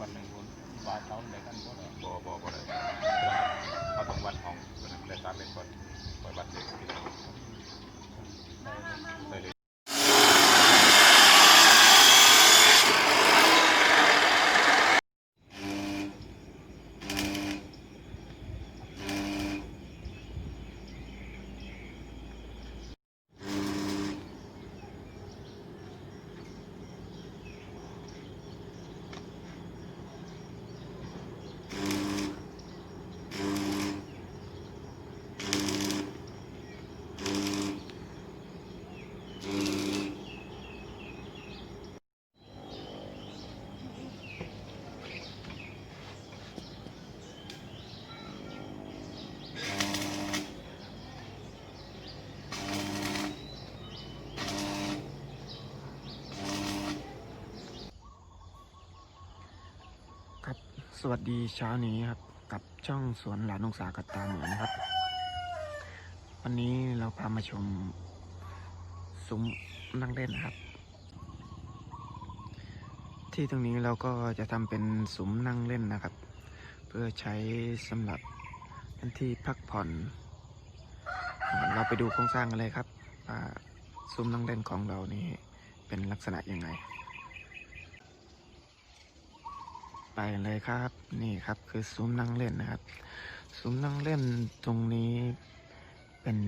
วันหนึ่งคนบาท่าได็กกันก็ได้บ่บ่บ่เลยเขาต้องวัดของเป็นได้ตามเป็นคนบัดเด็กไปเลย ครับ สวัสดีเช้านี้ครับ กับช่องสวนหลานองศากับตาเหมือนนะครับ วันนี้เราพามาชมซุ้มนั่งเล่นนะครับ ที่ตรงนี้เราก็จะทำเป็นซุ้มนั่งเล่นนะครับ เพื่อใช้สำหรับเป็นที่พักผ่อน เราไปดูโครงสร้างกันเลยครับว่าซุ้มนั่งเล่นของเรานี่เป็นลักษณะยังไง ไปเลยครับ นี่ครับคือซุ้มนั่งเล่นนะครับ ซุ้มนั่งเล่นตรงนี้เป็น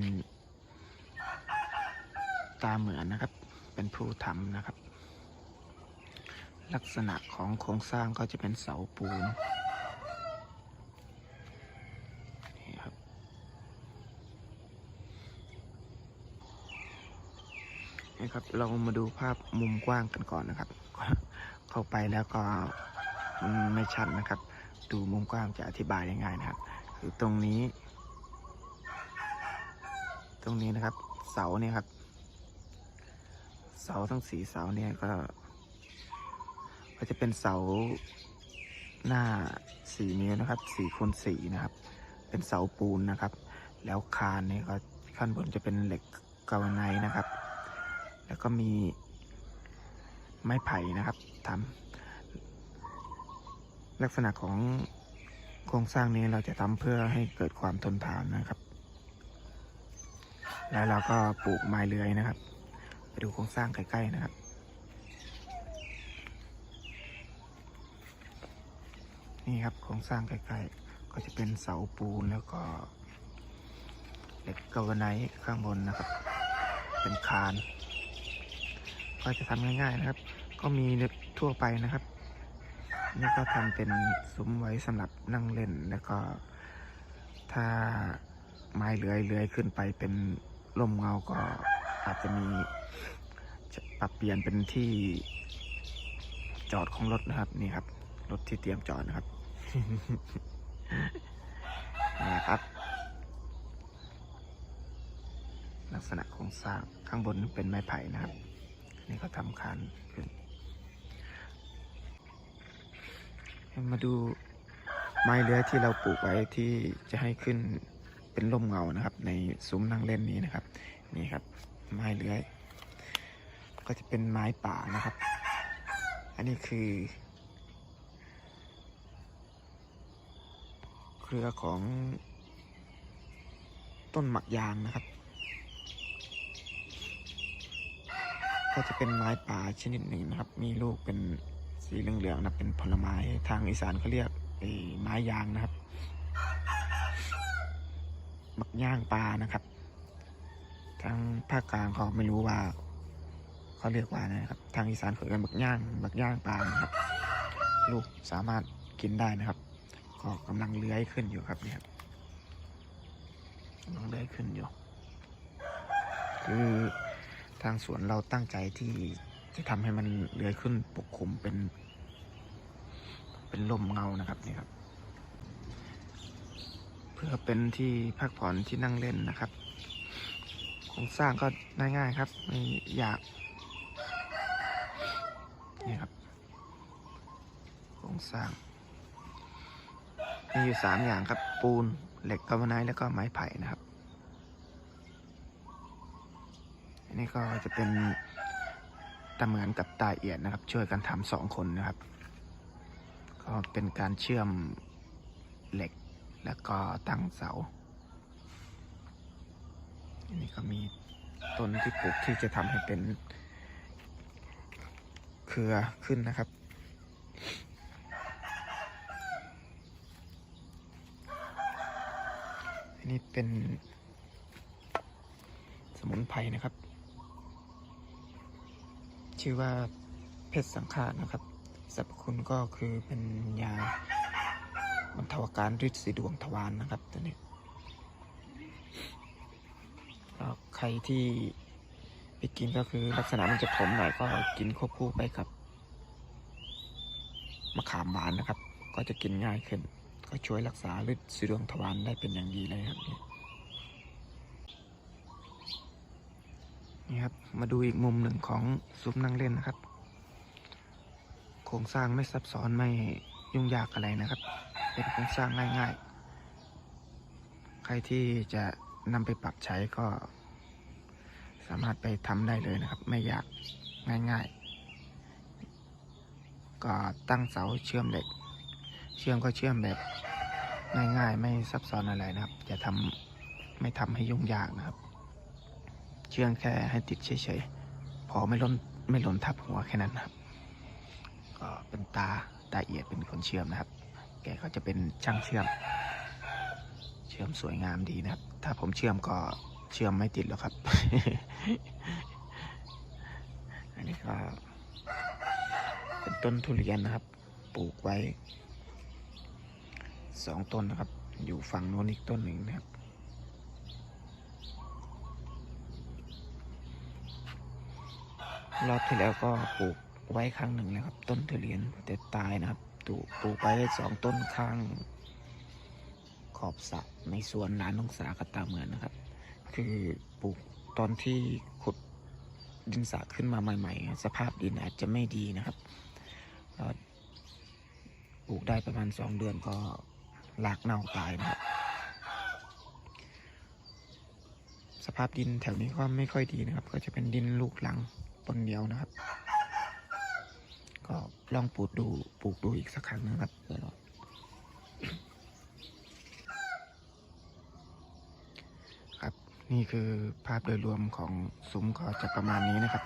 ตาเหมือนนะครับ เป็นผู้ทำนะครับ ลักษณะของโครงสร้างก็จะเป็นเสาปูนนี่ครับเรามาดูภาพมุมกว้างกันก่อนนะครับ เข้าไปแล้วก็ ไม่ชัดนะครับ ดูมุมกว้างจะอธิบายง่ายนะครับ คือตรงนี้ ตรงนี้นะครับ เสาเนี่ยครับ เสาทั้งสีเสาเนี่ยก็ ก็จะเป็นเสาหน้าสี่นิ้วนะครับสี่คูณสี่นะครับ เป็นเสาปูนนะครับ แล้วคานเนี่ยก็ขั้นบนจะเป็นเหล็กกาวไนนะครับ แล้วก็มีไม้ไผ่นะครับทำ ลักษณะของโครงสร้างนี้เราจะทำเพื่อให้เกิดความทนทานนะครับ แล้วเราก็ปลูกไม้เลื้อยนะครับ ไปดูโครงสร้างใกล้ๆนะครับนี่ครับโครงสร้างใกล้ๆก็จะเป็นเสาปูนแล้วก็เหล็กกาวไนข้างบนนะครับ เป็นคาน ก็จะทำง่ายๆนะครับ ก็มีทั่วไปนะครับ นี่ก็ทำเป็นซุ้มไว้สำหรับนั่งเล่น แล้วก็ถ้าไม้เลื้อยเลื้อยขึ้นไปเป็นร่มเงาก็อาจจะมีปรับเปลี่ยนเป็นที่จอดของรถนะครับนี่ครับ รถที่เตรียมจอดนะครับนี่ครับ ลักษณะโครงสร้างข้างบนเป็นไม้ไผ่นะครับ นี่ก็ทำคานขึ้น มาดูไม้เลื้อยที่เราปลูกไว้ที่จะให้ขึ้นเป็นร่มเงานะครับ ในซุ้มนั่งเล่นนี้นะครับ นี่ครับ ไม้เลื้อย ก็จะเป็นไม้ป่านะครับ อันนี้คือ เครือของต้นหมักยางนะครับ ก็จะเป็นไม้ป่าชนิดหนึ่งนะครับ มีลูกเป็น สีเหลืองๆนะเป็นผลไม้ทางอีสานเขาเรียกไอ้ไม้ยางนะครับบักย่างปลานะครับทางภาคกลางเขาไม่รู้ว่าเขาเรียกว่าอะไรนะครับ ทางอีสานเขาเรียกบักย่างบักย่างปลานะครับ ลูกสามารถกินได้นะครับก็กำลังเลื้อยขึ้นอยู่ครับเนี่ยกำลังเลื้อยขึ้นอยู่ คือทางสวนเราตั้งใจที่ จะทำให้มันเลื้อยขึ้นปกคลุมเป็น เป็นลมเงานะครับนี่ครับ เพื่อเป็นที่พักผ่อนที่นั่งเล่นนะครับโครงสร้างก็ง่ายๆครับไม่อยากนี่ครับโครงสร้างมีอยู่สามอย่างครับ ปูนเหล็กกาวไนแล้วก็ไม้ไผ่นะครับอันนี้ก็จะเป็น ตาเหมือนกับตาเอียดนะครับ ช่วยกันทำสองคนนะครับ ก็เป็นการเชื่อมเหล็กแล้วก็ตั้งเสา อันนี้ก็มีต้นที่ปลูกที่จะทำให้เป็นเครือขึ้นนะครับอันนี้เป็นสมุนไพรนะครับ ชื่อว่าเพชรสังฆานะครับสรรพคุณก็คือเป็นยาบรรเทาอาการฤทธิ์สีดวงทวารนะครับตัวนี้ใครที่ไปกินก็คือลักษณะมันจะขมหน่อยก็กินควบคู่ไปกับมะขามหวานนะครับ ก็จะกินง่ายขึ้น ก็ช่วยรักษาฤทธิ์สีดวงทวารได้เป็นอย่างดีเลยครับ นี่ยนี่ครับ มาดูอีกมุมหนึ่งของซุ้มนั่งเล่นนะครับ โครงสร้างไม่ซับซ้อนไม่ยุ่งยากอะไรนะครับ เป็นโครงสร้างง่ายๆ ใครที่จะนำไปปรับใช้ก็ สามารถไปทำได้เลยนะครับ ไม่ยากง่ายๆ ก็ตั้งเสาเชื่อมเหล็ก เชื่อมก็เชื่อมแบบง่ายๆ ไม่ซับซ้อนอะไรนะครับ จะทำไม่ทำให้ยุ่งยากนะครับ เชื่อมแค่ให้ติดเฉยๆ พอไม่ล้นไม่หล่นทับหัวแค่นั้นนะครับ ก็เป็นตาตาเอียดเป็นคนเชื่อมนะครับ แกก็จะเป็นช่างเชื่อม เชื่อมสวยงามดีนะครับ ถ้าผมเชื่อมก็เชื่อมไม่ติดหรอกครับ อันนี้ก็เป็นต้นทุเรียนนะครับ ปลูกไว้สองต้นนะครับ อยู่ฝั่งโน้นอีกต้นหนึ่งนะครับ รอบที่แล้วก็ปลูกไว้ครั้งหนึ่งนะครับ ต้นทุเรียนแต่ตายนะครับปลูกปลูกไปได้สองต้นข้าง ขอบสระในสวนร้านนงสากตาเหมือนนะครับ คือปลูกตอนที่ขุดดินสระขึ้นมาใหม่ๆ สภาพดินอาจจะไม่ดีนะครับปลูกได้ประมาณสองเดือนก็รากเน่าตายนะครับ สภาพดินแถวนี้ก็ไม่ค่อยดีนะครับ ก็จะเป็นดินลูกหลัง ปนเดียวนะครับ ก็ลองปลูกดูปลูกดูอีกสักครั้งนะครับเพื่อเราครับ นี่คือภาพโดยรวมของซุ้มก็จะประมาณนี้นะครับ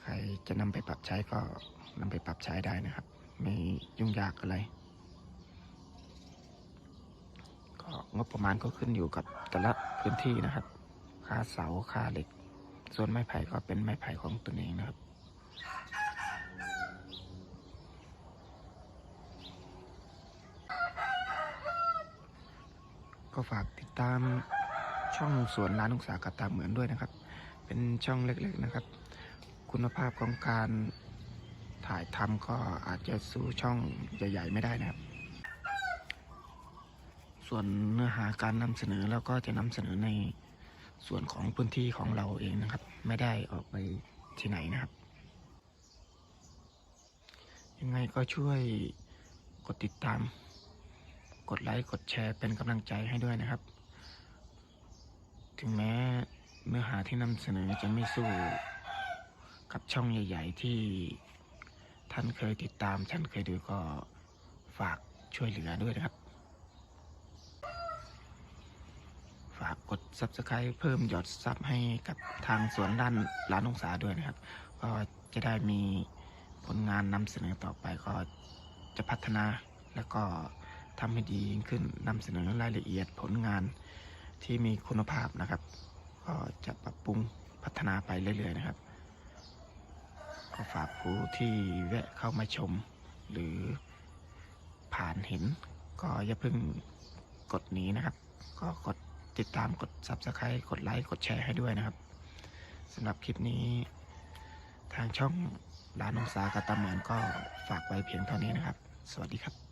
ใครจะนำไปปรับใช้ก็นำไปปรับใช้ได้นะครับ ไม่ยุ่งยากอะไรก็งบประมาณก็ขึ้นอยู่กับแต่ละพื้นที่นะครับ ค่าเสาค่าเหล็ก ส่วนไม้ไผ่ก็เป็นไม้ไผ่ของตนเองนะครับ ก็ฝากติดตามช่องสวนร้านอุตสาหกรรมตามเหมือนด้วยนะครับ เป็นช่องเล็กๆนะครับ คุณภาพของการถ่ายทำก็อาจจะสู้ช่องใหญ่ ๆ ไม่ได้นะครับ ส่วนเนื้อหาการนำเสนอเราก็จะนำเสนอใน ส่วนของพื้นที่ของเราเองนะครับ ไม่ได้ออกไปที่ไหนนะครับ ยังไงก็ช่วยกดติดตาม กดไลค์ กดแชร์เป็นกำลังใจให้ด้วยนะครับ ถึงแม้เนื้อหาที่นำเสนอจะไม่สู้กับช่องใหญ่ ๆ ที่ท่านเคยติดตามท่านเคยดูก็ฝากช่วยเหลือด้วยนะครับ ฝากกด subscribe เพิ่มยอดซับให้กับทางสวนด้านร้านองศาด้วยนะครับ ก็จะได้มีผลงานนำเสนอต่อไปก็จะพัฒนาแล้วก็ทำให้ดียิ่งขึ้นนำเสนอรายละเอียดผลงานที่มีคุณภาพนะครับ ก็จะปรับปรุงพัฒนาไปเรื่อยๆนะครับก็ฝากผู้ที่แวะเข้ามาชม หรือผ่านเห็น ก็อย่าเพิ่งกดหนีนะครับ ก็กด ติดตามกด subscribe กดไลค์กดแชร์ให้ด้วยนะครับสำหรับคลิปนี้ ทางช่องร้านองศากระตาหมือนก็ฝากไว้เพียงเท่านี้นะครับ สวัสดีครับ